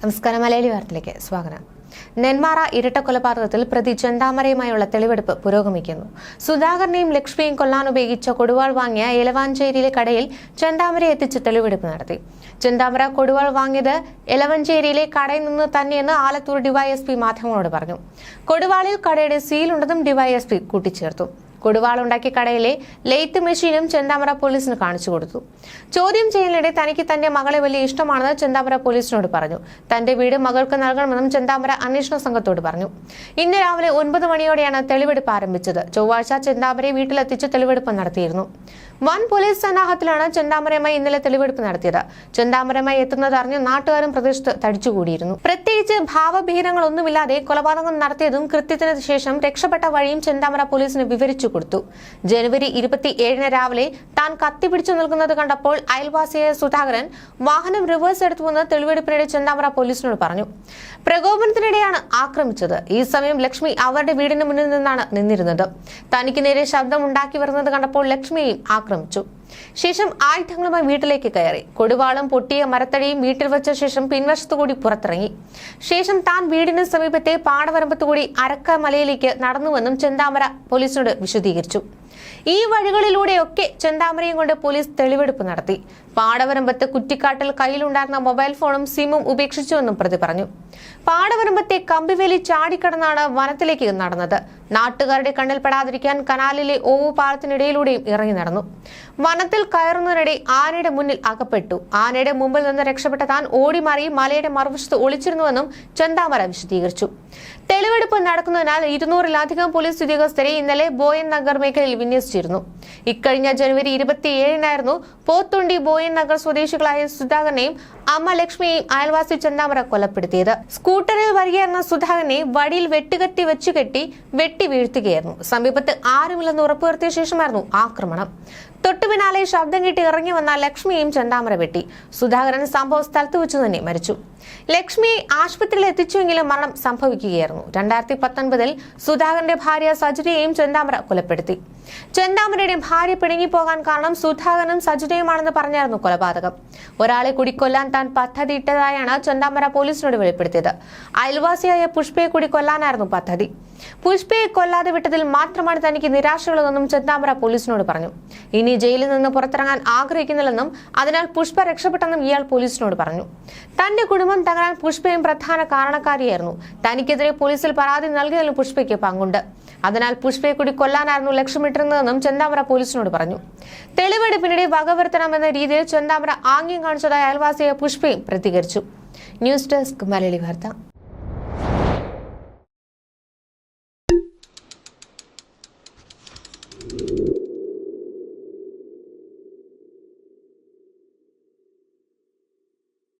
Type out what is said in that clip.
നമസ്കാരം മലയാളി വാർത്തയിലേക്ക് സ്വാഗതം. നെന്മാറ ഇരട്ട കൊലപാതകത്തിൽ പ്രതി ചെണ്ടാമരയുമായുള്ള തെളിവെടുപ്പ് പുരോഗമിക്കുന്നു. സുധാകരനെയും ലക്ഷ്മിയും കൊല്ലാൻ ഉപയോഗിച്ച കൊടുവാൾ വാങ്ങിയ എലവാഞ്ചേരിയിലെ കടയിൽ ചെണ്ടാമര എത്തിച്ച് തെളിവെടുപ്പ് നടത്തി. ചെണ്ടാമര കൊടുവാൾ വാങ്ങിയത് എലവഞ്ചേരിയിലെ കടയിൽ നിന്ന് തന്നെയെന്ന് ആലത്തൂർ ഡിവൈഎസ്പി മാധ്യമങ്ങളോട് പറഞ്ഞു. കൊടുവാളിൽ കടയുടെ സീലുണ്ടെന്നും ഡിവൈഎസ്പി കൂട്ടിച്ചേർത്തു. കൊടുവാളുണ്ടാക്കിയ കടയിലെ ലെയ്ത്ത് മെഷീനും ചെന്താമറ പോലീസിന് കാണിച്ചു കൊടുത്തു. ചോദ്യം ചെയ്യലിനിടെ തനിക്ക് തന്റെ മകളെ വലിയ ഇഷ്ടമാണെന്ന് ചെന്താമറ പോലീസിനോട് പറഞ്ഞു. തന്റെ വീട് മകൾക്ക് നൽകണമെന്നും ചെന്താമറ അന്വേഷണ സംഘത്തോട് പറഞ്ഞു. ഇന്ന് രാവിലെ ഒൻപത് മണിയോടെയാണ് തെളിവെടുപ്പ് ആരംഭിച്ചത്. ചൊവ്വാഴ്ച ചെന്താമരയെ വീട്ടിലെത്തിച്ച് തെളിവെടുപ്പ് നടത്തിയിരുന്നു. വൻ പോലീസ് സന്നാഹത്തിലാണ് ചെന്താമരയുമായി ഇന്നലെ തെളിവെടുപ്പ് നടത്തിയത്. ചെന്താമരമായി എത്തുന്നത് അറിഞ്ഞ് നാട്ടുകാരും പ്രദേശത്ത് തടിച്ചുകൂടിയിരുന്നു. പ്രത്യേകിച്ച് ഭാവഭീരങ്ങളൊന്നുമില്ലാതെ കൊലപാതകം നടത്തിയതും കൃത്യത്തിന് ശേഷം രക്ഷപ്പെട്ട വഴിയും ചെന്താമര പോലീസിന് വിവരിച്ചു കൊടുത്തു. ജനുവരി ഇരുപത്തിയേഴിന് രാവിലെ താൻ കത്തിപിടിച്ചു നിൽക്കുന്നത് കണ്ടപ്പോൾ അയൽവാസിയായ സുധാകരൻ വാഹനം റിവേഴ്സ് എടുത്തുവെന്ന് തെളിവെടുപ്പിനിടെ ചെന്താമറ പോലീസിനോട് പറഞ്ഞു. പ്രകോപനത്തിനിടെയാണ് ആക്രമിച്ചത്. ഈ സമയം ലക്ഷ്മി അവരുടെ വീടിന് മുന്നിൽ നിന്നാണ് നിന്നിരുന്നത്. തനിക്ക് നേരെ ശബ്ദം ഉണ്ടാക്കി വരുന്നത് കണ്ടപ്പോൾ ലക്ഷ്മിയെയും ആക്രമിച്ചു. ശേഷം ആയുധങ്ങളുമായി വീട്ടിലേക്ക് കയറി. കൊടുവാളും പൊട്ടിയ മരത്തടിയും വീട്ടിൽ വെച്ച ശേഷം പിൻവശത്തുകൂടി പുറത്തിറങ്ങി. ശേഷം താൻ വീടിന് സമീപത്തെ പാടവരമ്പത്തുകൂടി അരക്കമലയിലേക്ക് നടന്നുവെന്നും ചെന്താമര പോലീസിനോട് വിശദീകരിച്ചു. ഈ വഴികളിലൂടെയൊക്കെ ചെന്താമരയും കൊണ്ട് പോലീസ് തെളിവെടുപ്പ് നടത്തി. പാടവരമ്പത്ത് കുറ്റിക്കാട്ടിൽ കയ്യിലുണ്ടായിരുന്ന മൊബൈൽ ഫോണും സിമ്മും ഉപേക്ഷിച്ചുവെന്നും പ്രതി പറഞ്ഞു. പാടവരമ്പത്തെ കമ്പിവേലി ചാടിക്കടന്നാണ് വനത്തിലേക്ക് നടന്നത്. നാട്ടുകാരുടെ കണ്ണിൽപ്പെടാതിരിക്കാൻ കനാലിലെ ഓവു പാലത്തിനിടയിലൂടെയും ഇറങ്ങി നടന്നു. വനത്തിൽ കയറുന്നതിനിടെ ആനയുടെ മുന്നിൽ അകപ്പെട്ടു. ആനയുടെ മുമ്പിൽ നിന്ന് രക്ഷപ്പെട്ട താൻ ഓടിമാറി മലയുടെ മറുവശത്ത് ഒളിച്ചിരുന്നുവെന്നും ചന്താമര വിശദീകരിച്ചു. തെളിവെടുപ്പ് നടക്കുന്നതിനാൽ ഇരുന്നൂറിലധികം പോലീസ് ഉദ്യോഗസ്ഥരെ ഇന്നലെ ബോയൻ നഗർ മേഖലയിൽ വിന്യസിച്ചിരുന്നു. ഇക്കഴിഞ്ഞ ജനുവരി ഇരുപത്തിയേഴിനായിരുന്നു പോത്തുണ്ടി ബോയൻ നഗർ സ്വദേശികളായ സുധാകരനെയും അമ്മ ലക്ഷ്മിയെയും അയൽവാസി ചന്താമര കൊലപ്പെടുത്തിയത്. സ്കൂട്ടറിൽ വരികയായിരുന്ന സുധാകരനെ വടിയിൽ വെട്ടുകത്തി വെച്ചു കെട്ടി വെട്ടി വീഴ്ത്തുകയായിരുന്നു സമീപത്ത് ആരുമില്ലെന്ന് ഉറപ്പുവരുത്തിയ ശേഷമായിരുന്നു ആക്രമണം. തൊട്ടു പിന്നാലെ ശബ്ദം കിട്ടി ഇറങ്ങി വന്ന ലക്ഷ്മിയെയും ചെണ്ടാമര വെട്ടി. സുധാകരൻ സംഭവ സ്ഥലത്ത് വെച്ചു തന്നെ മരിച്ചു. ലക്ഷ്മിയെ ആശുപത്രിയിൽ എത്തിച്ചുവെങ്കിലും മരണം സംഭവിക്കുകയായിരുന്നു. രണ്ടായിരത്തി പത്തൊൻപതിൽ സുധാകരന്റെ ഭാര്യ സജുരയെയും ചെന്താമര കൊലപ്പെടുത്തി. ചെന്താമരയുടെ ഭാര്യ പിടുങ്ങിപ്പോകാൻ കാരണം സുധാകരനും സജുരയുമാണെന്ന് പറഞ്ഞായിരുന്നു കൊലപാതകം. ഒരാളെ കൂടി കൊല്ലാൻ താൻ പദ്ധതിയിട്ടതായാണ് ചെന്താമര പോലീസിനോട് വെളിപ്പെടുത്തിയത്. അയൽവാസിയായ പുഷ്പയെ കൂടി കൊല്ലാനായിരുന്നു പദ്ധതി. പുഷ്പയെ കൊല്ലാതെ വിട്ടതിൽ മാത്രമാണ് തനിക്ക് നിരാശയുള്ളതെന്നും ചെന്താമര പോലീസിനോട് പറഞ്ഞു. ഇനി ജയിലിൽ നിന്ന് പുറത്തിറങ്ങാൻ ആഗ്രഹിക്കുന്നില്ലെന്നും അതിനാൽ പുഷ്പ രക്ഷപ്പെട്ടെന്നും ഇയാൾ പോലീസിനോട് പറഞ്ഞു. തന്റെ കുടുംബം തകരാൻ പുഷ്പയും പ്രധാന കാരണക്കാരിയായിരുന്നു. തനിക്കെതിരെ പോലീസിൽ പരാതി നൽകിയതിലും പുഷ്പയ്ക്ക് പങ്കുണ്ട്. അതിനാൽ പുഷ്പയെ കൂടി കൊല്ലാനായിരുന്നു ലക്ഷ്യമിട്ടിരുന്നതെന്നും ചെന്താമര പോലീസിനോട് പറഞ്ഞു. തെളിവെടുപ്പിനിടെ വകവരുത്തണമെന്ന രീതിയിൽ ചെന്താമര ആംഗ്യം കാണിച്ചതായി അയൽവാസിയായ പുഷ്പയും പ്രതികരിച്ചു. ന്യൂസ് ഡെസ്ക് മലയാളി വാർത്ത.